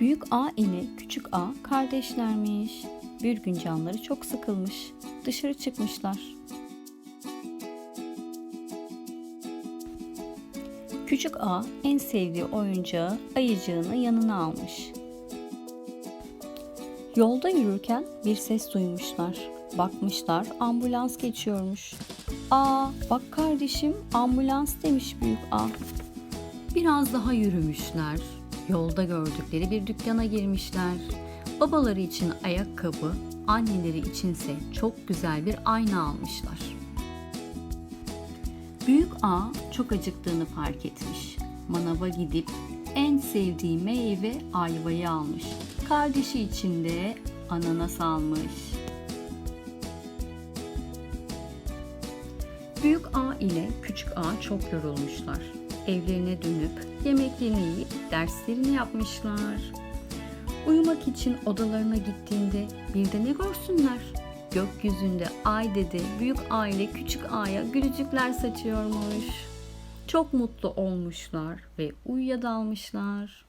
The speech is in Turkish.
Büyük A ile küçük A kardeşlermiş. Bir gün canları çok sıkılmış. Dışarı çıkmışlar. Küçük A en sevdiği oyuncağı ayıcığını yanına almış. Yolda yürürken bir ses duymuşlar. Bakmışlar ambulans geçiyormuş. Aa bak kardeşim ambulans demiş büyük A. Biraz daha yürümüşler. Yolda gördükleri bir dükkana girmişler. Babaları için ayakkabı, anneleri içinse çok güzel bir ayna almışlar. Büyük A çok acıktığını fark etmiş. Manava gidip en sevdiği meyve ayvayı almış. Kardeşi için de ananas almış. Büyük A ile küçük A çok yorulmuşlar. Evlerine dönüp yemeklerini yiyip derslerini yapmışlar. Uyumak için odalarına gittiğinde bir de ne görsünler? Gökyüzünde ay dede büyük A ile küçük A'ya gülücükler saçıyormuş. Çok mutlu olmuşlar ve uyuya dalmışlar.